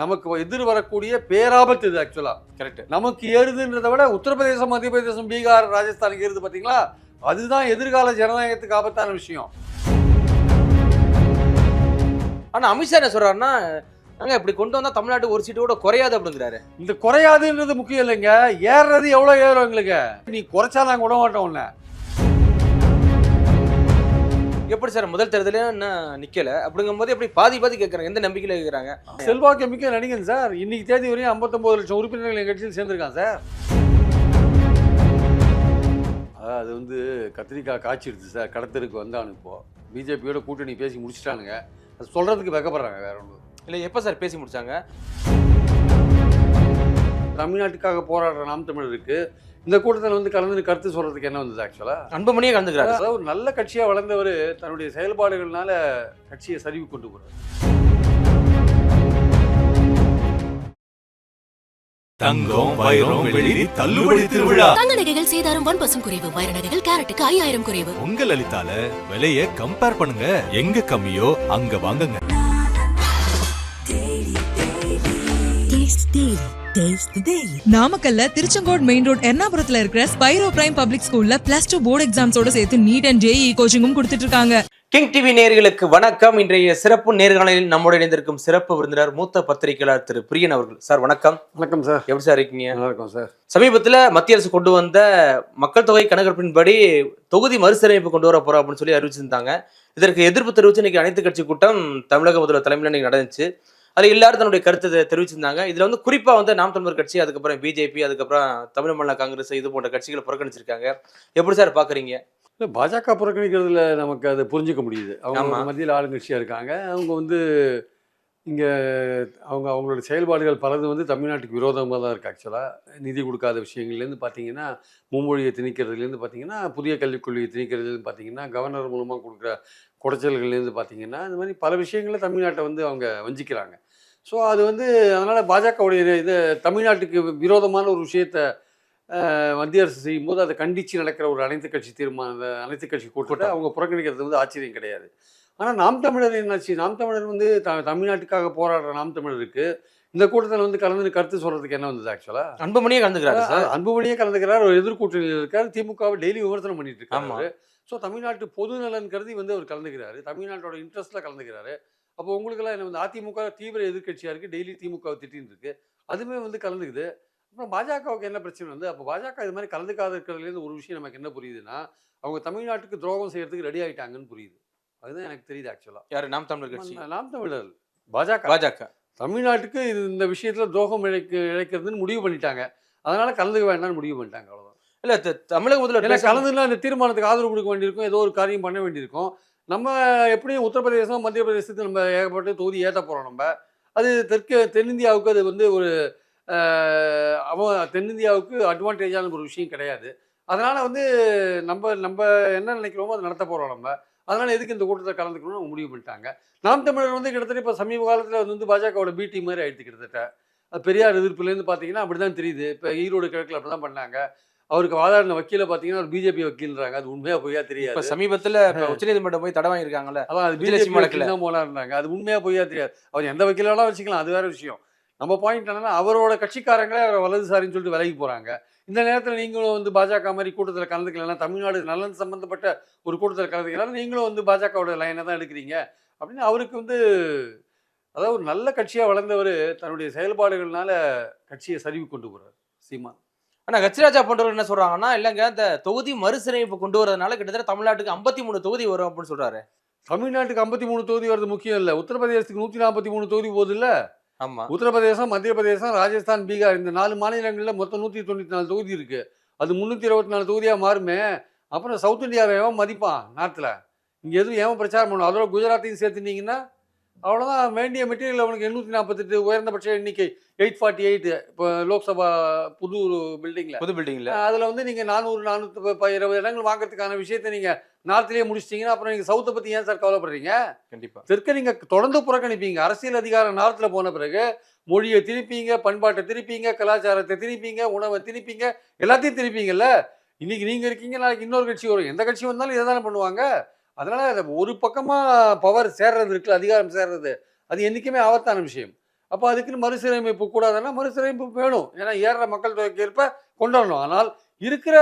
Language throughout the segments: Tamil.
நமக்கு எதிர் வரக்கூடிய பேராபத்து இது ஆக்சுவலா கரெக்ட் நமக்கு ஏறுதுன்றதை விட உத்தரப்பிரதேசம் மத்திய பிரதேசம் பீகார் ராஜஸ்தானுக்கு ஏறுது பாத்தீங்களா? அதுதான் எதிர்கால ஜனநாயகத்துக்கு ஆபத்தான விஷயம். ஆனா அமித்ஷா என்ன சொல்றாருன்னா நாங்க இப்படி கொண்டு வந்தா தமிழ்நாட்டுக்கு ஒரு சீட்டு கூட குறையாது அப்படிங்கிறாரு. இந்த குறையாதுன்றது முக்கியம் இல்லைங்க. ஏறுறது எவ்வளவு ஏறும் எங்களுக்கு? நீ குறைச்சா நாங்க விட மாட்டோம். எப்படி சார் முதல் தேர்தலையும் இன்னும் நிக்கல? அப்படிங்கும்போது எப்படி பாதி பாதி கேட்கறாங்க எந்த நம்பிக்கையில கேட்கறாங்க செல்வாக்கு மிக்க நடிகன் சார். இன்னைக்கு தேதி வரையும் 59 லட்சம் உறுப்பினர்கள் எங்க கட்சியில் சேர்ந்திருக்கான் சார். அது வந்து கத்திரிக்காய் காய்ச்சிடுச்சு சார். கடத்தருக்கு வந்தானு இப்போ. பிஜேபியோட கூட்டணி பேசி முடிச்சிட்டானுங்க. அது சொல்றதுக்கு வெக்கப்படுறாங்க வேற ஒன்று இல்ல எப்ப சார் பேசி முடிச்சாங்க? தமிழ்நாட்டுக்காக போராடுற நாம் தமிழருக்கு இந்த கூட்டத்தில் வந்து கலந்து கருத்து சொல்றதுக்கு என்ன வந்தது ஆக்சுவலா அன்புமணியே கலந்துக்கிறாரு. அதாவது ஒரு நல்ல கட்சியா வளர்ந்தவர் தன்னுடைய செயல்பாடுகள்னால கட்சியை சரிவு கொண்டு போறாரு. தங்கம் வைரம் வெள்ளி தள்ளுபடி திருவிழா. தங்க நகைகள் சேதாரம் ஒன் பர்சன்ட் குறைவு வைர நகைகள் கேரட்டுக்கு ஐயாயிரம் குறைவு. உங்க லலிதால விலைய கம்பேர் பண்ணுங்க. எங்க கம்மியோ அங்க வாங்குங்க. நாமக்கல்ல திருச்செங்கோடு மெயின் ரோட் எர்ணாபுரத்துல இருக்கிற ஸ்பைரோ பிரைம் பப்ளிக் ஸ்கூல்ல பிளஸ் டூ போர்டு எக்ஸாம்ஸோட சேர்த்து நீட் அண்ட் ஜேஇ கோச்சிங்கும் கொடுத்துட்டு இருக்காங்க. கிங் டிவி நேயர்களுக்கு வணக்கம். இன்றைய சிறப்பு நேர்காணலில் நம்மோடு இணைந்திருக்கும் சிறப்பு விருந்தினர் மூத்த பத்திரிகையாளர் திரு பிரியன் அவர்கள். சார் வணக்கம். வணக்கம் சார் எப்படி சார் இருக்கீங்க? நல்லா இருக்கும் சார் சமீபத்துல மத்திய அரசு கொண்டு வந்த மக்கள் தொகை கணக்கெடுப்பின்படி தொகுதி மறுசீரமைப்பு கொண்டு வர போறோம் அப்படின்னு சொல்லி அறிவிச்சிருந்தாங்க. இதற்கு எதிர்ப்பு தெரிவித்து இன்னைக்கு அனைத்து கட்சி கூட்டம் தமிழக முதல்வர் தலைமையில் இன்னைக்கு நடந்துச்சு. அதுல எல்லாரும் தன்னுடைய கருத்தை தெரிவிச்சிருந்தாங்க. இதுல வந்து குறிப்பா வந்து நாம் தமிழர் கட்சி அதுக்கப்புறம் பிஜேபி அதுக்கப்புறம் தமிழ் மாநில காங்கிரஸ் இது போன்ற கட்சிகளை புறக்கணிச்சிருக்காங்க. எப்படி சார் பாக்குறீங்க? இல்ல, பாஜக புறக்கணிக்கிறதுல நமக்கு அதை புரிஞ்சுக்க முடியுது. அவங்க மத்தியில் ஆளுங்கட்சியா இருக்காங்க. அவங்க வந்து இங்க அவங்க அவங்களோட செயல்பாடுகள் பலது வந்து தமிழ்நாட்டுக்கு விரோதமாக தான் இருக்கு ஆக்சுவலா நிதி கொடுக்காத விஷயங்கள்லேருந்து பார்த்தீங்கன்னா மும்மொழியை திணிக்கிறதுலேருந்து பார்த்தீங்கன்னா புதிய கல்விக் கொள்கையை திணிக்கிறதுலேருந்து பார்த்தீங்கன்னா கவர்னர் மூலமாக கொடுக்குற குடைச்சல்கள்லேருந்து பார்த்தீங்கன்னா இந்த மாதிரி பல விஷயங்களில் தமிழ்நாட்டை வந்து அவங்க வஞ்சிக்கிறாங்க. ஸோ அது வந்து அதனால் பாஜகவுடைய இது தமிழ்நாட்டுக்கு விரோதமான ஒரு விஷயத்த மத்திய அரசு செய்யும்போது அதை கண்டித்து நடக்கிற ஒரு அனைத்து கட்சி தீர்மான அனைத்து கட்சி கூட்டத்தை அவங்க புறக்கணிக்கிறது வந்து ஆச்சரியம் கிடையாது. ஆனால் நாம் தமிழர் என்னாச்சு? நாம் தமிழர் வந்து த தமிழ்நாட்டுக்காக போராடுற நாம் தமிழருக்கு இந்த கூட்டத்தில் வந்து கலந்து கருத்து சொல்றதுக்கு என்ன வந்தது ஆக்சுவலா அன்புமணியே கலந்துக்கிறாரு சார். அன்புமணியே கலந்துக்கிறார் ஒரு எதிர்கூட்டணியில் இருக்கார் திமுகவை டெய்லி விமர்சனம் பண்ணிட்டு. இருக்காரு. ஸோ தமிழ்நாட்டு பொது நலன் கருதி வந்து அவர் கலந்துக்கிறாரு. தமிழ்நாட்டோட இன்ட்ரெஸ்ட்ல கலந்துக்கிறாரு. அப்போ உங்களுக்கெல்லாம் என்ன வந்து அதிமுக தீவிர எதிர்க்கட்சியா இருக்கு? டெய்லி திமுக திட்டின்னு இருக்கு. அதுவுமே வந்து கலந்துக்குது. அப்புறம் பாஜகவுக்கு என்ன பிரச்சனை வந்து அப்போ பாஜக இது மாதிரி கலந்துக்காத இருக்கிறதுலேருந்து ஒரு விஷயம் நமக்கு என்ன புரியுதுன்னா அவங்க தமிழ்நாட்டுக்கு துரோகம் செய்யறதுக்கு ரெடி ஆயிட்டாங்கன்னு புரியுது. அதுதான் எனக்கு தெரியுது ஆக்சுவலா யாரு? நாம் தமிழர் கட்சி. நாம் தமிழர் பாஜக. பாஜக. தமிழ்நாட்டுக்கு இது இந்த விஷயத்துல துரோகம் இழைக்க இழைக்கிறதுன்னு முடிவு பண்ணிட்டாங்க. அதனால கலந்துக்க வேண்டாம்னு முடிவு பண்ணிட்டாங்க இல்ல த- தமிழக முதல்வர் கலந்துனா அந்த தீர்மானத்துக்கு ஆதரவு கொடுக்க வேண்டியிருக்கும். ஏதோ ஒரு காரியம் பண்ண வேண்டியிருக்கும். நம்ம எப்படியும் உத்தரப்பிரதேசம் மத்திய பிரதேசத்துக்கு நம்ம ஏகப்பட்ட தொகுதி ஏற்ற போகிறோம் நம்ம. அது தெற்கு தென்னிந்தியாவுக்கு அது வந்து ஒரு அவன் தென்னிந்தியாவுக்கு அட்வான்டேஜான ஒரு விஷயம் கிடையாது. அதனால வந்து நம்ம நம்ம என்ன நினைக்கிறோமோ அதை நடத்த போகிறோம் நம்ம. அதனால எதுக்கு இந்த கூட்டத்தை கலந்துக்கணும்னு முடிவு பண்ணிட்டாங்க. நாம் தமிழர் வந்து கிட்டத்தட்ட இப்போ சமீப காலத்தில் வந்து பாஜகவோட பி டீம் மாதிரி ஆயிடுச்சு கிட்டத்தட்ட. பெரியார் எதிர்ப்புலேருந்து பார்த்தீங்கன்னா அப்படி தான் தெரியுது. இப்போ ஈரோடு கிழக்கில் அப்படி தான் பண்ணாங்க. அவருக்கு வாதாடின வக்கீல பார்த்தீங்கன்னா ஒரு பிஜேபி வக்கீல்ன்றாங்க. அது உண்மையா பொய்யா இப்ப தெரியாது சமீபத்துல இப்ப உச்சநீதிமன்றம் போய் தடை வாங்கியிருக்காங்கல்ல அதான் அது பிஜேபி வழக்குல. தான் போனாருந்தாங்க அது உண்மையா பொய்யா தெரியாது. அவர் எந்த வக்கீலாலும் வச்சுக்கலாம் அது வேற விஷயம். நம்ம பாயிண்ட் என்னன்னா அவரோட கட்சிக்காரங்களே அவரை வலதுசாரின்னு சொல்லிட்டு விலகி போறாங்க. இந்த நேரத்தில் நீங்களும் வந்து பாஜக மாதிரி கூட்டத்தில் கலந்துக்கலாம் தமிழ்நாடு நலன் சம்பந்தப்பட்ட ஒரு கூட்டத்தில் கலந்துக்கலாம் நீங்களும் வந்து பாஜகவோட லைனை தான் எடுக்கிறீங்க. அப்படின்னு அவருக்கு வந்து அதாவது ஒரு நல்ல கட்சியா வளர்ந்தவர் தன்னுடைய செயல்பாடுகள்னால கட்சியை சரிவு கொண்டு போறாரு சீமான். ஆனா கச்சிராஜா போன்றவர் என்ன சொல்றாங்கன்னா இல்லங்க இந்த தொகுதி மறுசீரமைப்பு கொண்டு வரதுனால கிட்டத்தட்ட தமிழ்நாட்டுக்கு 53 மூணு தொகுதி வரும் அப்படின்னு சொல்றாரு. தமிழ்நாட்டுக்கு ஐம்பத்தி மூணு தொகுதி வருது முக்கியம் இல்லை. உத்தரப்பிரதேசத்துக்கு நூற்றி நாற்பத்தி மூணு தொகுதி போகுது இல்ல. ஆமா. உத்தரப்பிரதேசம் மத்திய பிரதேசம் ராஜஸ்தான் பீகார் இந்த நாலு மாநிலங்களில் மொத்தம் நூற்றி தொண்ணூற்றி நாலு தொகுதி இருக்கு. அது முந்நூற்றி இருபத்தி நாலு தொகுதியாக மாறுமே. அப்புறம் சவுத் இந்தியாவை எவன் மதிப்பான் நார்த்தில் இங்கே எதுவும் ஏன் பிரச்சாரம் பண்ணும் அதோட குஜராத்தையும் சேர்த்துனீங்கன்னா அவ்வளோதான் வேண்டிய மெட்டீரியல் அவனுக்கு எண்ணூற்றி நாற்பத்தெட்டு உயர்ந்தபட்ச எண்ணிக்கை. எயிட் ஃபார்ட்டி எயிட் இப்போ லோக்சபா புது பில்டிங்கில் புது பில்டிங்ல அதில் வந்து நீங்கள் நானூறு நானூற்றி இருபது இடங்கள் வாங்குறதுக்கான விஷயத்தை நீங்கள் நார்த்லேயே முடிச்சிட்டிங்கன்னா அப்புறம் நீங்கள் சவுத்தை பற்றி ஏன் சார் கவலைப்படுறீங்க? கண்டிப்பா. தெற்க நீங்க தொடர்ந்து புறக்கணிப்பீங்க. அரசியல் அதிகாரம் நார்த்ல போன பிறகு மொழியை திருப்பீங்க பண்பாட்டை திருப்பீங்க கலாச்சாரத்தை திருப்பீங்க உணவை திருப்பீங்க எல்லாத்தையும் திருப்பீங்கல்ல? இன்னைக்கு நீங்க இருக்கீங்க நாளைக்கு இன்னொரு கட்சி வரும். எந்த கட்சி வந்தாலும் இதை தானே பண்ணுவாங்க? அதனால் ஒரு பக்கமாக பவர் சேர்றது இருக்குல்ல அதிகாரம் சேர்றது அது என்றைக்குமே ஆபத்தான விஷயம். அப்போ அதுக்குன்னு மறுசீரமைப்பு கூடாதுன்னா மறுசீரமைப்பு வேணும். ஏன்னா ஏறுற மக்கள் தொகைக்கு ஏற்ப கொண்டாடணும். ஆனால் இருக்கிற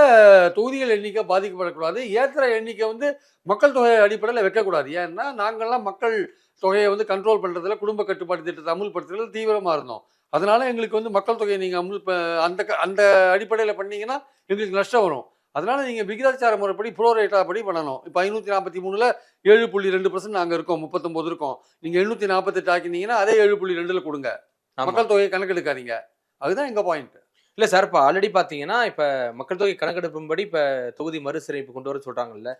தொகுதிகள் எண்ணிக்கை பாதிக்கப்படக்கூடாது. ஏற்றுற எண்ணிக்கை வந்து மக்கள் தொகை அடிப்படையில் வைக்கக்கூடாது. ஏன்னா நாங்கள்லாம் மக்கள் தொகையை வந்து கண்ட்ரோல் பண்ணுறதுல குடும்ப கட்டுப்பாடு திட்டத்தை அமுல்படுத்துறதுல தீவிரமாக இருந்தோம். அதனால் எங்களுக்கு வந்து மக்கள் தொகையை நீங்கள் அமுல் அந்த க- அந்த அடிப்படையில் பண்ணிங்கன்னா எங்களுக்கு நஷ்டம் வரும். அதனால நீங்கள் விகிதாச்சார முறைப்படி ப்ரோ ரேட்டா படி பண்ணணும். இப்போ ஐநூற்றி நாற்பத்தி மூணில் ஏழு புள்ளி ரெண்டு பர்சன்ட் நாங்கள் இருக்கோம் முப்பத்தொம்போது இருக்கோம். நீங்கள் எழுநூற்றி நாற்பத்தெட்டு ஆக்கினீங்கன்னா அதே ஏழு புள்ளி ரெண்டில் கொடுங்க. மக்கள் தொகையை கணக்கெடுக்காதீங்க. அதுதான் எங்கள் பாயிண்ட் இல்ல சார் இப்ப ஆல்ரெடி பாத்தீங்கன்னா இப்ப மக்கள் தொகை கணக்கெடுப்பின்படி இப்ப தொகுதி மறுசீரமைப்பு கொண்டு வர சொல்றாங்கல்ல.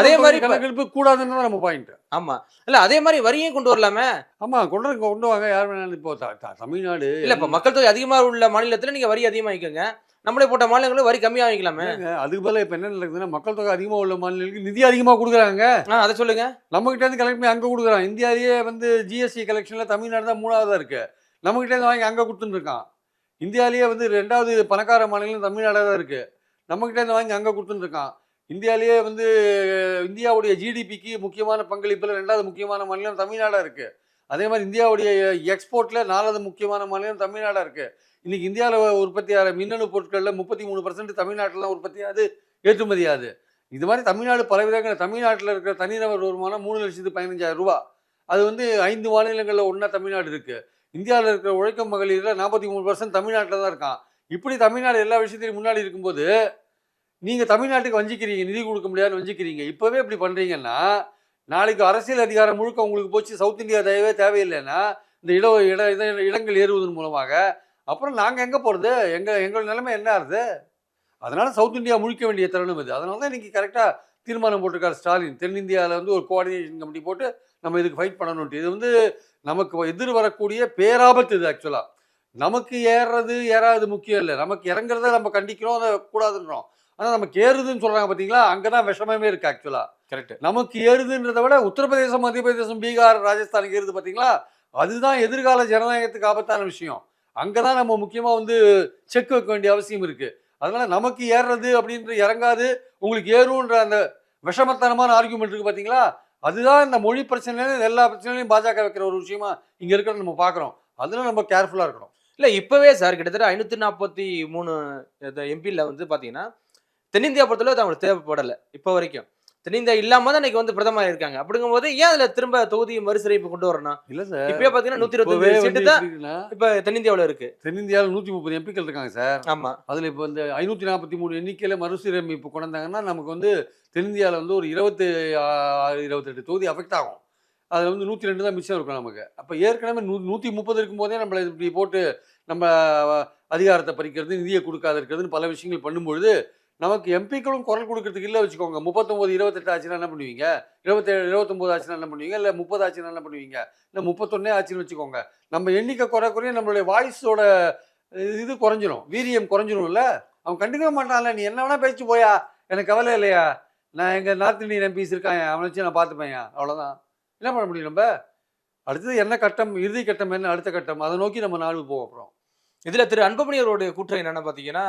அதே மாதிரி கணக்கெடுப்பு கூடாதுன்னு தான் நம்ம பாயிண்ட் ஆமா. இல்ல அதே மாதிரி வரியும் கொண்டு வரலாமே. ஆமா கொண்டு கொண்டு வாங்க. யார் வேணாலும் இப்போ தமிழ்நாடு இல்ல இப்ப மக்கள் தொகை அதிகமா உள்ள மாநிலத்துல நீங்க வரி அதிகமா வைக்கங்க நம்மளே போட்ட மாநிலங்களும் வரி கம்மியா வைக்கலாமே ஏங்க, அதுக்கு பதிலா இப்போ என்ன நடக்குதுன்னா மக்கள் தொகை அதிகமாக உள்ள மாநிலங்களுக்கு நிதி அதிகமாக கொடுக்குறாங்க. அதை சொல்லுங்க. நம்மகிட்ட இருந்து கலெக்ட் பண்ணி அங்கே கொடுக்குறான். இந்தியாவிலேயே வந்து ஜிஎஸ்டி கலெக்ஷனில் தமிழ்நாடு தான் மூணாவதாக இருக்கு. நம்மகிட்ட இருந்து வாங்கி அங்கே கொடுத்துட்டு இருக்கான். இந்தியாவிலேயே வந்து ரெண்டாவது பணக்கார மாநிலம் தமிழ்நாடாக தான் இருக்கு. நம்மகிட்ட இருந்து வாங்கி அங்கே கொடுத்துட்டு இருக்கான். இந்தியாவிலேயே வந்து இந்தியாவுடைய ஜிடிபிக்கு முக்கியமான பங்களிப்பில் ரெண்டாவது முக்கியமான மாநிலம் தமிழ்நாடாக இருக்கு. அதே மாதிரி இந்தியாவுடைய எக்ஸ்போர்ட்டில் நாலாவது முக்கியமான மாநிலம் தமிழ்நாடாக இருக்கு. இன்னைக்கு இந்தியாவில் உற்பத்தியாகிற மின்னணு பொருட்களில் முப்பத்தி மூணு பர்சன்ட் தமிழ்நாட்டில் தான் உற்பத்தி ஏற்றுமதி ஆகுது இது மாதிரி தமிழ்நாடு பல பலவிதங்கள் தமிழ்நாட்டில் இருக்கிற தனிநபர் வருமானம் மூணு லட்சத்து பதினஞ்சாயிரம் ரூபா. அது வந்து ஐந்து மாநிலங்களில் ஒன்றா தமிழ்நாடு இருக்குது இந்தியாவில் இருக்கிற உழைக்கும் மகளிரில் நாற்பத்தி மூணு பர்சன்ட் தமிழ்நாட்டில் தான் இருக்கான். இப்படி தமிழ்நாடு எல்லா விஷயத்திலையும் முன்னாடி இருக்கும்போது நீங்கள் தமிழ்நாட்டுக்கு வஞ்சிக்கிறீங்க நிதி கொடுக்க முடியாதுன்னு வஞ்சிக்கிறீங்க. இப்போவே இப்படி பண்ணுறீங்கன்னா நாளைக்கு அரசியல் அதிகாரம் முழுக்க உங்களுக்கு போச்சு சவுத் இந்தியா தயவே தேவையில்லைன்னா இந்த இட இட இட- இடங்கள் ஏறுவதன் மூலமாக அப்புறம் நாங்கள் எங்கே போகிறது எங்கள் எங்கள் நிலைமை என்ன ஆகுது அதனால சவுத் இந்தியா முழிக்க வேண்டிய தருணம் இது. அதனால தான் இன்னைக்கு கரெக்டாக தீர்மானம் போட்டிருக்காரு ஸ்டாலின். தென்னிந்தியாவில் வந்து ஒரு கோஆர்டினேஷன் கமிட்டி போட்டு நம்ம இதுக்கு ஃபைட் பண்ணணும்ட்டு. இது வந்து நமக்கு எதிர் வரக்கூடிய பேராபத்து இது ஆக்சுவலாக நமக்கு ஏறுறது ஏறாது முக்கியம் இல்லை. நமக்கு இறங்குறத நம்ம கண்டிக்கிறோம் அதை கூடாதுன்றோம் ஆனால் நமக்கு ஏறுதுன்னு சொல்கிறாங்க பார்த்தீங்களா அங்கே தான் விஷமமே இருக்குது ஆக்சுவலாக கரெக்ட் நமக்கு ஏறுதுன்றதை விட உத்தரப்பிரதேசம் மத்திய பிரதேசம் பீகார் ராஜஸ்தானுக்கு ஏறுது பார்த்தீங்களா அதுதான் எதிர்கால ஜனநாயகத்துக்கு ஆபத்தான விஷயம். அங்கே தான் நம்ம முக்கியமாக வந்து செக் வைக்க வேண்டிய அவசியம் இருக்குது அதனால் நமக்கு ஏறுறது அப்படின்ற இறங்காது. உங்களுக்கு ஏறுன்ற அந்த விஷமத்தனமான ஆர்கியூமெண்ட் இருக்குது பார்த்தீங்களா அதுதான் இந்த மொழி பிரச்சனையில எல்லா பிரச்சனையிலையும் பாஜக வைக்கிற ஒரு விஷயமா இங்கே இருக்கிறத நம்ம பார்க்குறோம். அதில் நம்ம கேர்ஃபுல்லாக இருக்கணும். இல்லை இப்போவே சார் கிட்டத்தட்ட ஐநூற்றி நாற்பத்தி மூணு எம்பியில் வந்து பார்த்தீங்கன்னா தென்னிந்தியா பொறுத்தளவு அவங்களுக்கு தேவைப்படலை இப்போ வரைக்கும். தென்னிந்தியா இல்லாம தான் இன்னைக்கு வந்து பிரதமர் இருக்காங்க. அப்படிங்கும்போது ஏன் அதுல திரும்ப தொகுதி மறுசீரமைப்பு கொண்டு வரணும் இல்லை சார். இப்பயே பாத்தீங்கன்னா நூத்தி வந்து சீட்டு தான் இப்ப தென்னிந்தியாவுல இருக்கு. தென்னிந்தியாவில் நூற்றி முப்பது எம்பிக்கள் இருக்காங்க சார். ஆமா. அதில் இப்போ இந்த ஐநூற்றி நாற்பத்தி மூணு எண்ணிக்கையில் மறுசீரமைப்பு கொண்டு வந்தாங்கன்னா நமக்கு வந்து தென்னிந்தியாவில் வந்து ஒரு இருபத்தி ஆறு இருபத்தெட்டு தொகுதி அஃபெக்ட் ஆகும். அதில் வந்து நூற்றி ரெண்டு தான் மிச்சம் இருக்கும் நமக்கு. அப்போ ஏற்கனவே நூ நூற்றி முப்பது இருக்கும்போதே நம்மளை இப்படி போட்டு நம்ம அதிகாரத்தை பறிக்கிறது நிதியை கொடுக்காத இருக்கிறதுன்னு பல விஷயங்கள் பண்ணும்பொழுது நமக்கு எம்பிக்களும் குரல் கொடுக்கறதுக்கு இல்லை வச்சுக்கோங்க. முப்பத்தொம்போது இருபத்தெட்டு ஆச்சுன்னா என்ன பண்ணுவீங்க? இருபத்தேழு இருபத்தொம்போது ஆச்சுன்னா என்ன பண்ணுவீங்க? இல்லை முப்பது ஆச்சுன்னா என்ன பண்ணுவீங்க? இல்லை முப்பத்தொன்னே ஆச்சுன்னு வச்சுக்கோங்க. நம்ம எண்ணிக்கை குறை குறைய நம்மளுடைய வாய்ஸோட இது குறைஞ்சிரும். வீரியம் குறைஞ்சிரும்ல? அவன் கண்டுக்கவே மாட்டான்ல. நீ என்ன வேணா பேச்சு போயா? எனக்கு கவலை இல்லையா? நான் எங்கள் நார்த் இந்தியன் எம்பிஸ் இருக்கான். அவனை வச்சு நான் பார்த்துப்பேன். அவ்வளோதான் என்ன பண்ண முடியும் நம்ம? அடுத்தது என்ன கட்டம்? இறுதி கட்டம் என்ன? அடுத்த கட்டம்? அதை நோக்கி நம்ம நாடு போவோம் அப்புறம் இதுல திரு அன்பமணி அவருடைய கூற்றம் என்னன்னு பாத்தீங்கன்னா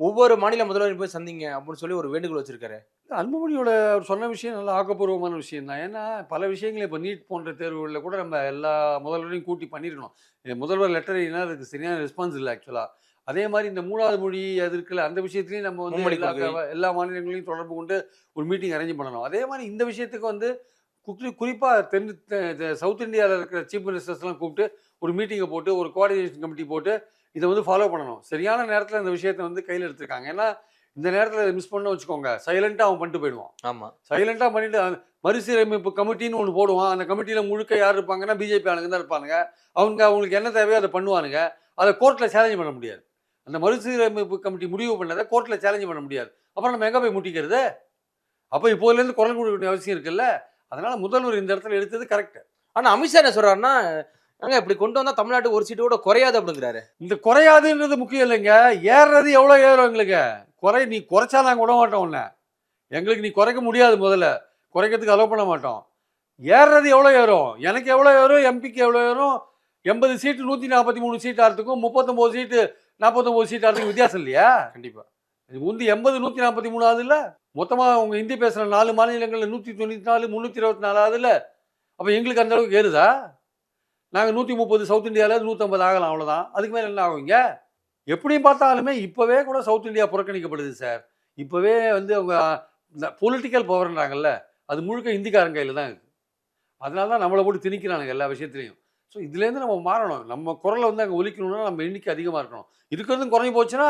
ஒவ்வொரு மாநில முதல்வரையும் போய் சந்திங்க அப்படின்னு சொல்லி ஒரு வேண்டுகோள் வச்சிருக்காரு. அன்புமணியோட அவர் சொன்ன விஷயம் நல்லா ஆக்கப்பூர்வமான விஷயம் தான். ஏன்னா பல விஷயங்கள் இப்போ நீட் போன்ற தேர்வுகளில் கூட நம்ம எல்லா முதல்வரையும் கூட்டி பண்ணியிருக்கணும் இது முதல்வர் லெட்டர் என்ன அதுக்கு சரியான ரெஸ்பான்ஸ் இல்லை ஆக்சுவலாக அதே மாதிரி இந்த மூணாவது மொழி அது இருக்குல்ல அந்த விஷயத்துலையும் நம்ம வந்து எல்லா மாநிலங்களையும் தொடர்பு கொண்டு ஒரு மீட்டிங் அரேஞ்ச் பண்ணணும். அதே மாதிரி இந்த விஷயத்துக்கு வந்து குறி குறிப்பாக தென் சவுத் இந்தியாவில் இருக்கிற சீஃப் மினிஸ்டர்ஸ்லாம் கூப்பிட்டு ஒரு மீட்டிங்கை போட்டு ஒரு கோஆர்டினேஷன் கமிட்டி போட்டு இதை வந்து ஃபாலோ பண்ணணும். சரியான நேரத்தில் இந்த விஷயத்தை வந்து கையில் எடுத்திருக்காங்க. ஏன்னா இந்த நேரத்தில் மிஸ் பண்ண வச்சுக்கோங்க சைலண்ட்டாக அவன் பண்ணிட்டு போயிடுவான். ஆமா. சைலண்டாக பண்ணிட்டு மறுசீரமைப்பு கமிட்டின்னு ஒன்று போடுவான். அந்த கமிட்டியில் முழுக்க யார் இருப்பாங்கன்னா பிஜேபி ஆளுங்க தான் இருப்பானுங்க. அவங்க அவங்களுக்கு என்ன தேவையோ அதை பண்ணுவானுங்க. அதை கோர்ட்டில் சேலஞ்ச் பண்ண முடியாது. அந்த மறுசீரமைப்பு கமிட்டி முடிவு பண்ணதை கோர்ட்டில் சேலஞ்ச் பண்ண முடியாது. அப்புறம் நம்ம எங்கே போய் முட்டிக்கிறது? அப்போ இப்போதுலேருந்து குரல் கொடுக்க வேண்டிய அவசியம் இருக்குல்ல? அதனால முதல்வர் இந்த இடத்துல எடுத்தது கரெக்ட் ஆனா அமித்ஷா என்ன சொல்றாருன்னா அங்க இப்படி கொண்டு வந்தா தமிழ்நாடு ஒரு சீட்டு கூட குறையாது அப்படிங்கிறாரு. இந்த குறையாதுன்றது முக்கியம் இல்லைங்க. ஏறுறது எவ்வளோ ஏறும் எங்களுக்கு? குறை நீ குறைச்சா நாங்கள் விட மாட்டோம் உன்னை. எங்களுக்கு நீ குறைக்க முடியாது முதல்ல. குறைக்கிறதுக்கு அலோவ் பண்ண மாட்டோம். ஏறுறது எவ்வளோ ஏறும்? எனக்கு எவ்வளோ ஏறும்? எம்பிக்கு எவ்வளோ ஏறும்? எண்பது சீட்டு நூற்றி நாற்பத்தி மூணு சீட் ஆகிறதுக்கும் முப்பத்தொம்போது சீட்டு நாற்பத்தொம்போது சீட் ஆகிறதுக்கும் வித்தியாசம் இல்லையா? கண்டிப்பா. இது வந்து எண்பது நூற்றி நாற்பத்தி மூணு ஆகுதுல்ல மொத்தமாக அவங்க ஹிந்தி பேசுகிற நாலு மாநிலங்களில் நூற்றி தொண்ணூற்றி நாலு முந்நூற்றி இருபத்தி நாலு ஆகுதுல்ல அப்போ எங்களுக்கு அந்த அளவுக்கு ஏறுதா? நாங்கள் நூற்றி முப்பது சவுத் இந்தியாவில் நூற்றம்பது ஆகலாம் அவ்வளோதான் அதுக்கு மேலே என்ன ஆகுங்க எப்படியும் பார்த்தாலுமே இப்போவே கூட சவுத் இந்தியா புறக்கணிக்கப்படுது சார் இப்போவே வந்து அவங்க இந்த பொலிட்டிக்கல் பவர்ன்றாங்கல்ல அது முழுக்க இந்திக்காரன் கையில் தான் இருக்குது அதனால தான் நம்மளை போட்டு திணிக்கிறானுங்க எல்லா விஷயத்துலையும். ஸோ இதுலேருந்து நம்ம மாறணும். நம்ம குரலை வந்து அங்கே ஒலிக்கணும்னா நம்ம எண்ணிக்கை அதிகமாக இருக்கணும். இருக்கிறதும் குறைஞ்சி போச்சுன்னா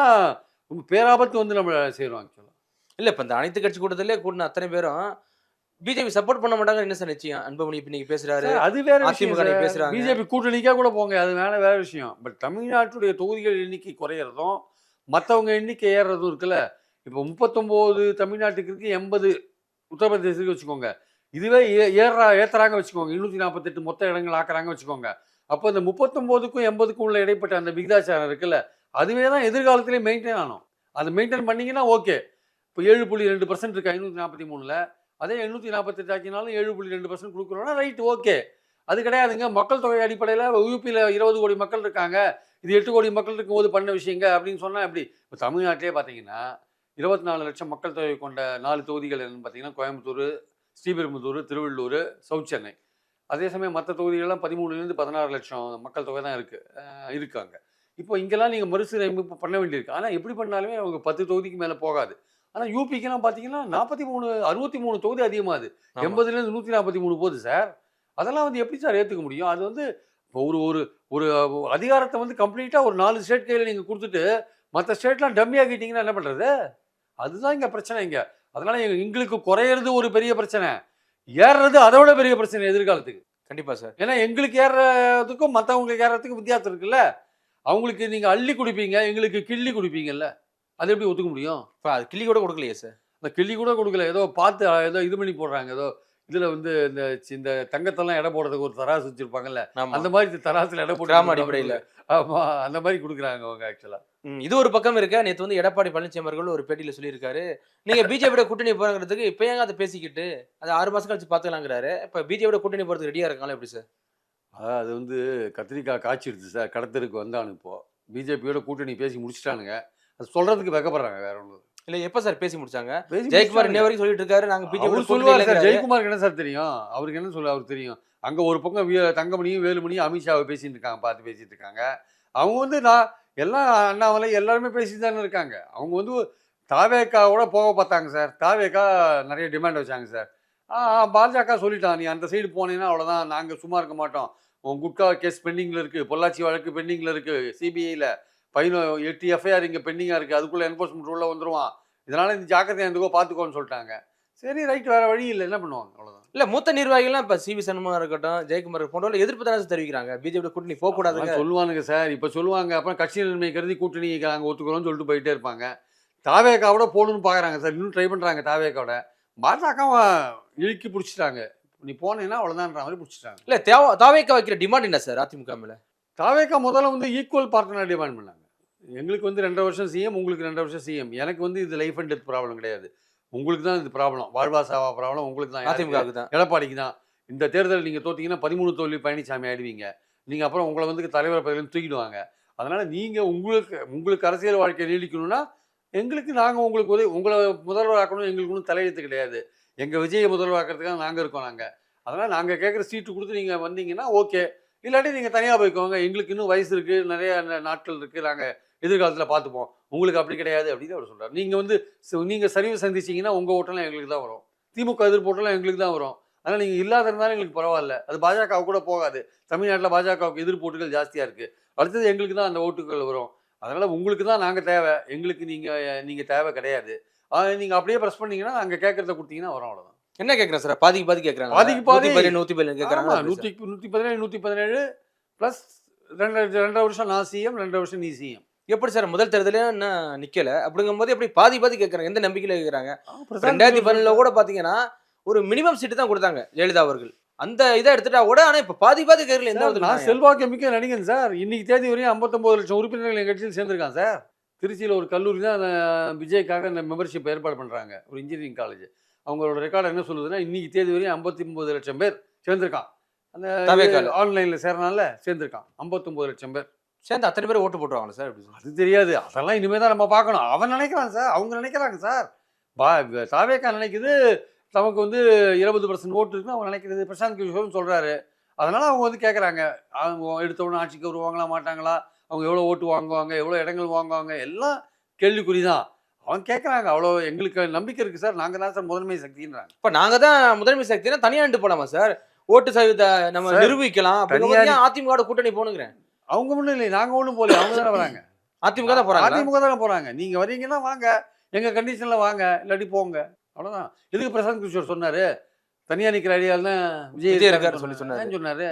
பேராபத்து வந்து நம்ம செய்கிறோம் ஆக்சுவலாக இல்லை இப்போ இந்த அனைத்து கட்சி கூட்டத்திலே கூட்டின அத்தனை பேரும் பிஜேபி சப்போர்ட் பண்ண மாட்டாங்க என்ன சார் நிச்சயம்? அன்புமணி இப்ப நீங்க பேசுறாரு. அது வேற அதிமுக பேசுறாங்க. பிஜேபி கூட்டணிக்கா கூட போங்க அது வேற வேற விஷயம். பட் தமிழ்நாட்டுடைய தொகுதிகள் எண்ணிக்கை குறையிறதும் மற்றவங்க எண்ணிக்கை ஏறுறதும் இருக்குல்ல. இப்போ முப்பத்தொம்போது தமிழ்நாட்டுக்கு இருக்கு எண்பது உத்தரப்பிரதேசத்துக்கு வச்சுக்கோங்க. இதுவே ஏ- ஏறுறா ஏத்துறாங்க வச்சுக்கோங்க. இருநூத்தி நாற்பத்தெட்டு மொத்த இடங்கள் ஆக்குறாங்க வச்சுக்கோங்க. அப்போ இந்த முப்பத்தொம்போதுக்கும் எண்பதுக்கும் உள்ள இடைப்பட்ட அந்த விகிதாச்சாரம் இருக்குல்ல அதுவே தான் எதிர்காலத்திலே மெயின்டைன் ஆகணும். அதை மெயின்டைன் பண்ணீங்கன்னா ஓகே இப்போ ஏழு புள்ளி ரெண்டு பர்சன்ட் இருக்கு ஐநூற்றி நாற்பத்தி மூணில். அதே எண்ணூற்றி நாற்பத்தெட்டு ஆக்கினாலும் ஏழு புள்ளி ரெண்டு பர்சன்ட் கொடுக்குறோன்னா ரைட் ஓகே அது கிடையாதுங்க. மக்கள் தொகை அடிப்படையில் யூபியில் இருபது கோடி மக்கள் இருக்காங்க. இது எட்டு கோடி மக்கள் இருக்கும்போது பண்ண விஷயங்க அப்படின்னு சொன்னால் எப்படி? இப்போ தமிழ்நாட்டிலே பார்த்தீங்கன்னா இருபத்தி நாலு லட்சம் மக்கள் தொகை கொண்ட நாலு தொகுதிகள் என்னென்னு பார்த்தீங்கன்னா கோயம்புத்தூர் ஸ்ரீபெரும்புத்தூர் திருவள்ளூர் சவுத் சென்னை அதே சமயம் மற்ற தொகுதிகளெலாம் பதிமூணுலேருந்து பதினாறு லட்சம் மக்கள் தொகை தான் இருக்குது இருக்காங்க. இப்போ இங்கெல்லாம் நீங்கள் மறுசீரமைப்பு பண்ண வேண்டியிருக்கு. ஆனால் எப்படி பண்ணாலுமே அவங்க பத்து தொகுதிக்கு மேலே போகாது. ஆனால் யூபிக்கெல்லாம் பார்த்தீங்கன்னா நாற்பத்தி மூணு அறுபத்தி மூணு தொகுதி அதிகமாகுது. எண்பதுலேருந்து நூற்றி நாற்பத்தி மூணு போகுது சார் அதெல்லாம் வந்து எப்படி சார் ஏற்றுக்க முடியும்? அது வந்து இப்போ ஒரு ஒரு ஒரு அதிகாரத்தை வந்து கம்ப்ளீட்டாக ஒரு நாலு ஸ்டேட் கையில் நீங்கள் கொடுத்துட்டு மற்ற ஸ்டேட்லாம் டம்மி ஆக்கிட்டீங்கன்னா என்ன பண்ணுறது அதுதான் இங்கே பிரச்சனை இங்கே. அதனால எங்க- எங்களுக்கு குறையிறது ஒரு பெரிய பிரச்சனை. ஏறுறது அதை விட பெரிய பிரச்சனை எதிர்காலத்துக்கு. கண்டிப்பா சார் ஏன்னா எங்களுக்கு ஏறுறதுக்கும் மற்றவங்களுக்கு ஏறுறதுக்கும் வித்தியாசம் இருக்குல்ல. அவங்களுக்கு நீங்கள் அள்ளி குடிப்பீங்க எங்களுக்கு கிள்ளி குடிப்பீங்கல்ல. அது எப்படி ஒத்துக்க முடியும்? இப்ப அது கிள்ளி கூட கொடுக்கலையே சார் அந்த கிள்ளி கூட கொடுக்கல. ஏதோ பார்த்து ஏதோ இது பண்ணி போடுறாங்க. ஏதோ இதில் வந்து இந்த இந்த தங்கத்தெல்லாம் எடை போடுறதுக்கு ஒரு தராசு வச்சிருப்பாங்கல்ல. அந்த மாதிரி தராசுல எடை போட்டு. அடிப்படையில. ஆமா அந்த மாதிரி கொடுக்குறாங்க அவங்க ஆக்சுவலா ம், இது ஒரு பக்கம் இருக்க? நேத்து வந்து எடப்பாடி பழனிசாமி அவர்கள் ஒரு பேட்டியில சொல்லியிருக்காரு. நீங்க பிஜேபியோட கூட்டணி போறங்கிறதுக்கு இப்ப ஏங்க அதை பேசிக்கிட்டு? அது ஆறு மாசம் கழிச்சு பாத்துக்கலாங்கிறாரு இப்ப பிஜேபியோட கூட்டணி போறதுக்கு ரெடியா இருக்காங்களா எப்படி சார் அது வந்து கத்திரிக்காய் காய்ச்சிடுச்சு சார் கடத்தருக்கு வந்தானு இப்போ. பிஜேபியோட கூட்டணி பேசி முடிச்சிட்டானுங்க. அது சொல்றதுக்கு வெக்கப்படுறாங்க வேற ஒன்று இல்ல. எப்ப சார் பேசி முடிச்சாங்க? ஜெயக்குமார் இன்ன. வரைக்கும் சொல்லிட்டு இருக்காரு நாங்க அவரு பிஜேபி சொல்லுவார் சார் ஜெயக்குமாருக்கு என்ன சார் தெரியும்? அவருக்கு என்ன சொல்ல அவருக்கு தெரியும்? அங்க ஒரு பக்கம் தங்கமணியும் வேலுமணியும் அமித்ஷாவை பேசிட்டு இருக்காங்க பார்த்து பேசிட்டு இருக்காங்க. அவங்க வந்து நான் எல்லாம் அண்ணாமலை எல்லாருமே பேசிட்டு தானே இருக்காங்க. அவங்க வந்து தாவேக்காவோட போக பார்த்தாங்க சார். தாவேக்கா நிறைய டிமாண்ட் வச்சாங்க சார். பாஜக சொல்லிட்டான் நீ அந்த சைடு போனீங்கன்னா அவ்வளோதான் நாங்கள் சும்மா இருக்க மாட்டோம். உன் குட்கா கேஸ் பெண்டிங்கில் இருக்குது பொள்ளாச்சி வழக்கு பெண்டிங்கில் இருக்குது சிபிஐயில் பதினோ எட்டு எஃப்ஐஆர் இங்கே பெண்டிங்காக இருக்குது அதுக்குள்ளே என்ஃபோர்ஸ்மெண்ட் உள்ள வந்துருவான். இதனால் இந்த ஜாக்கிரதை எதுக்கோ பார்த்துக்கோன்னு சொல்லிட்டாங்க. சரி ரைட் வேற வழி இல்லை. என்ன பண்ணுவாங்க? அவ்வளோதான் இல்ல மூத்த நிர்வாகிகள்லாம் இப்ப சிவி சண்முகம் இருக்கட்டும் ஜெயக்குமார் போன்றவர்கள் எதிர்ப்பு தானே தெரிவிக்கிறாங்க. பிஜேபி கூட்டணி போக கூடாதுங்க. அதெல்லாம் சொல்லுவானுங்க சார். இப்போ சொல்லுவாங்க. அப்புறம் கட்சி நன்மை கருதி கூட்டணி நாங்கள் ஒத்துக்கிறோம்னு சொல்லிட்டு போயிட்டே இருப்பாங்க. தாவேக்காவோட போகணும்னு பார்க்குறாங்க சார். இன்னும் ட்ரை பண்ணுறாங்க தாவேக்காவோட பாஜகவை இழுக்கி பிடிச்சிட்டாங்க. நீ போனீங்கன்னா அவ்வளோதான்ற மாதிரி பிடிச்சிட்டாங்க. இல்ல தேவ தாவேக்கா வைக்கிற டிமாண்ட் என்ன சார்? அதிமுக மேல? தாவேக்கா முதல்ல வந்து ஈக்குவல் பார்ட்னர் டிமாண்ட் பண்ணாங்க. எங்களுக்கு வந்து ரெண்டரை வருஷம் சிஎம் உங்களுக்கு ரெண்டரை வருஷம் சிஎம் எனக்கு வந்து இது லைஃப் அண்ட் டெத் ப்ராப்ளம் கிடையாது. உங்களுக்கு தான் இது ப்ராப்ளம் வாழ்வா சாவா ப்ராப்ளம் உங்களுக்கு தான்? அதிமுகவுக்கு தான். எடப்பாடிக்கு தான். இந்த தேர்தல் நீங்கள் தோத்தீங்கன்னா பதிமூணு தோல்வி பழனிசாமி ஆயிடுவீங்க. நீங்கள் அப்புறம் உங்களை வந்து தலைவர் பதவியிலேருந்து தூக்கிடுவாங்க. அதனால் நீங்கள் உங்களுக்கு உங்களுக்கு அரசியல் வாழ்க்கை நீடிக்கணும்னா எங்களுக்கு நாங்கள் உங்களுக்கு உதவி உங்களை முதல்வராக்கணும் எங்களுக்கு ஒன்றும் தலையெழுத்து கிடையாது. எங்கள் விஜயை முதல்வராக்கிறதுக்காக நாங்கள் இருக்கோம் நாங்கள் அதனால் நாங்கள் கேட்குற சீட்டு கொடுத்து நீங்கள் வந்தீங்கன்னா ஓகே இல்லாட்டி நீங்கள் தனியாக போய்க்கோங்க. எங்களுக்கு இன்னும் வயசு இருக்குது நிறைய நாட்கள் இருக்குது நாங்கள் எதிர்காலத்தில் பார்த்துப்போம். உங்களுக்கு அப்படி கிடையாது அப்படின்னு அவர் சொல்கிறார் நீங்கள் வந்து நீங்கள் சரிவு சந்திச்சீங்கன்னா உங்கள் ஓட்டெல்லாம் எங்களுக்கு தான் வரும். திமுக எதிர்ப்போட்டெல்லாம் எங்களுக்கு தான் வரும். அதனால் நீங்கள் இல்லாத இருந்தாலும் எங்களுக்கு பரவாயில்ல. அது பாஜக கூட போகாது. தமிழ்நாட்டில் பாஜகவுக்கு எதிர்ப்போட்டுகள் ஜாஸ்தியாக இருக்குது அடுத்தது எங்களுக்கு தான் அந்த ஓட்டுகள் வரும். அதனால் உங்களுக்கு தான் நாங்கள் தேவை. எங்களுக்கு நீங்கள் நீங்கள் தேவை கிடையாது. நீங்கள் அப்படியே ப்ரெஸ் பண்ணீங்கன்னா நாங்கள் கேட்குறத கொடுத்தீங்கன்னா வரோம் அவ்வளோதான் என்ன கேக்குறேன் சார்? பாதிக்கு பாதி கேக்குறாங்க பாதிக்கு பாதி. பதினேழு நூத்தி பதினேழு கேக்குறாங்க ஆமாம் நூற்றி நூற்றி பதினேழு நூற்றி பதினேழு ப்ளஸ் ரெண்டு ரெண்டரை வருஷம் நான் சிஎம் ரெண்டரை வருஷம் நீ சிஎம் எப்படி சார் முதல் தேர்தலே இன்னும் நிக்கல? அப்படிங்கும்போது எப்படி பாதி பாதி கேக்குறாங்க? எந்த நம்பிக்கையில கேக்குறாங்க? ரெண்டாயிரத்தி பதினேழுல கூட பாத்தீங்கன்னா ஒரு மினிமம் சீட்டு தான் கொடுத்தாங்க ஜெயலலிதா அவர்கள். அந்த இதை எடுத்துட்டா கூட ஆனா இப்ப பாதி பாதி கேட்கல எந்த நான்? செல்வாக்கு மிக்க நடிகன் சார். இன்னைக்கு தேதி வரையும் 59 லட்சம் உறுப்பினர்கள் என் கட்சியில் சேர்ந்திருக்கான் சார். திருச்சியில் ஒரு கல்லூரி தான் விஜய்க்காக இந்த மெம்பர்ஷிப் ஏற்பாடு பண்ணுறாங்க ஒரு இன்ஜினியரிங் காலேஜ் அவங்களோட ரெக்கார்டு என்ன சொல்லுதுன்னா இன்னைக்கு தேதி வரையும் 59 லட்சம் பேர் சேர்ந்திருக்கான். அந்த. ஆன்லைனில் சேரனால சேர்ந்திருக்கான். 59 லட்சம் பேர். சேர்ந்து அத்தனை பேர் ஓட்டு போட்டுருவாங்களா சார் அது தெரியாது. அதெல்லாம் இனிமேல் தான் நம்ம பார்க்கணும். அவன் நினைக்கிறான் சார். அவங்க நினைக்கிறாங்க சார். பா தாவேக்கா நினைக்குது நமக்கு வந்து இருபது பர்சன்ட் ஓட்டு இருக்குன்னு அவங்க நினைக்கிறது. பிரசாந்த் கிஷோர்னு சொல்கிறாரு அதனால அவங்க வந்து கேட்குறாங்க அவங்க எடுத்த உடனே ஆட்சிக்கு வருவாங்களா மாட்டாங்களா? அவங்க எவ்வளோ ஓட்டு வாங்குவாங்க எவ்வளோ இடங்கள் வாங்குவாங்க? எல்லாம் கேள்விக்குறி தான். அவங்க கேட்குறாங்க அவ்வளோ எங்களுக்கு நம்பிக்கை இருக்குது சார். நாங்கள் தான் சார் முதன்மை சக்தின்றாங்க. இப்ப நாங்க தான் முதன்மை சக்தினா தனியாண்டு போலாமா சார்? ஓட்டு சதவீத நம்ம நிரூபிக்கலாம். அதிமுக கூட்டணி போனுங்கிறேன் அவங்க ஒன்றும் இல்லை நாங்கள் ஒன்றும் போகல அவங்க தானே வராங்க. அதிமுக தான் போறாங்க அதிமுக தானே போகிறாங்க நீங்கள் வரீங்கன்னா வாங்க. எங்கள் கண்டிஷனில் வாங்க. இல்லாட்டி போங்க. அவ்வளோதான் எதுக்கு பிரசாந்த் கிஷோர் சொன்னார்? தனியாக நிற்கிற ஐடியாவில் விஜய் விஜய் சொல்லி சொன்னாரு. சொன்னார்.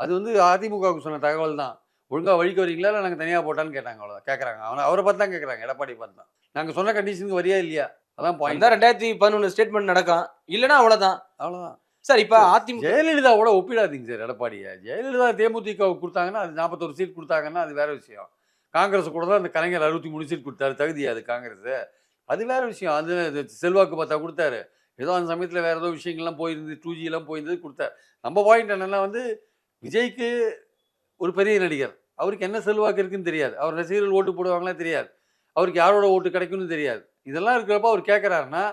அது வந்து அதிமுகவுக்கு சொன்ன தகவல் தான். ஒழுங்காக வழிக்கு வரீங்களா இல்லை நாங்கள் தனியாக போட்டான்னு கேட்டாங்க அவ்வளோதான் கேட்குறாங்க அவனை அவரை பார்த்து தான் கேட்குறாங்க எடப்பாடி பார்த்து தான். நாங்கள் சொன்ன கண்டிஷனுக்கு வரியா இல்லையா? அதான் பாயிண்ட் ரெண்டாயிரத்தி பதினொன்று ஸ்டேட்மெண்ட் நடக்கும். இல்லைன்னா அவ்வளவுதான். அவ்வளோதான் சார் இப்ப அதிமுக ஜெயலலிதாவோட ஒப்பிடாதீங்க சார் எடப்பாடியை. ஜெயலலிதா தேமுதிகவுக்கு கொடுத்தாங்கன்னா அது நாற்பத்தொரு சீட் கொடுத்தாங்கன்னா அது வேற விஷயம். காங்கிரஸ் கூட தான் அந்த கலைஞர் அறுபத்தி மூணு சீட் கொடுத்தாரு தகுதி அது காங்கிரஸ். அது வேற விஷயம். அது அது செல்வாக்கு பார்த்தா கொடுத்தாரு. ஏதோ அந்த சமயத்தில் வேற ஏதோ விஷயங்கள்லாம் போயிருந்து டூ ஜிலாம் போயிருந்தது கொடுத்தாரு. நம்ம பாயிண்ட் என்னன்னா வந்து விஜய்க்கு ஒரு பெரிய நடிகர். அவருக்கு என்ன செல்வாக்கு இருக்குன்னு தெரியாது. அவர் ரசிகர்கள் ஓட்டு போடுவாங்களா தெரியாது. அவருக்கு யாரோட ஓட்டு கிடைக்கும்னு தெரியாது. இதெல்லாம் இருக்கிறப்ப அவர் கேட்குறாருன்னா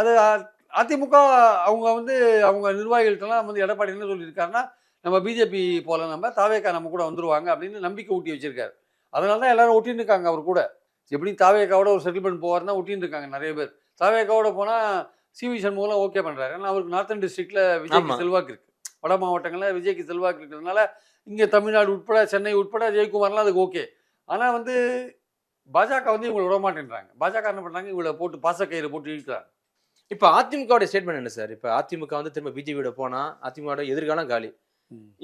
அது அதிமுக அவங்க வந்து அவங்க நிர்வாகிகள்ட்டெல்லாம் வந்து எடப்பாடி என்ன சொல்லியிருக்காருன்னா நம்ம பிஜேபி போல நம்ம தாவேக்கா நம்ம கூட வந்துருவாங்க அப்படின்னு நம்பிக்கை ஊட்டி வச்சிருக்காரு. அதனால தான் எல்லாரும் ஒட்டின்னு இருக்காங்க அவர் கூட. எப்படி தாவேக்காவோட ஒரு செட்டில்மெண்ட் போவார்னா ஒட்டின்னு இருக்காங்க நிறைய பேர். தாவேக்காவோட போனால் சிவி சண்முகம் ஓகே பண்ணுறாரு ஏன்னா அவருக்கு நார்த்தன் டிஸ்ட்ரிக்ட்ல. விஜய்க்கு செல்வாக்கு இருக்கு. வட மாவட்டங்களில் விஜய்க்கு செல்வாக்கு இருக்கிறதுனால இங்கே தமிழ்நாடு உட்பட சென்னை உட்பட ஜெயக்குமார்லாம் அதுக்கு ஓகே ஆனால் வந்து பாஜக வந்து இவங்களை விட மாட்டேன்றாங்க. பாஜக என்ன பண்ணுறாங்க இவங்களை போட்டு பாசக்கயிறு போட்டு இழுக்கிறாங்க. இப்ப அதிமுகவோட ஸ்டேட்மெண்ட் என்ன சார் இப்ப அதிமுக வந்து திரும்ப பிஜேபியோட போனா அதிமுகவோட எதிர்காலம் காலி.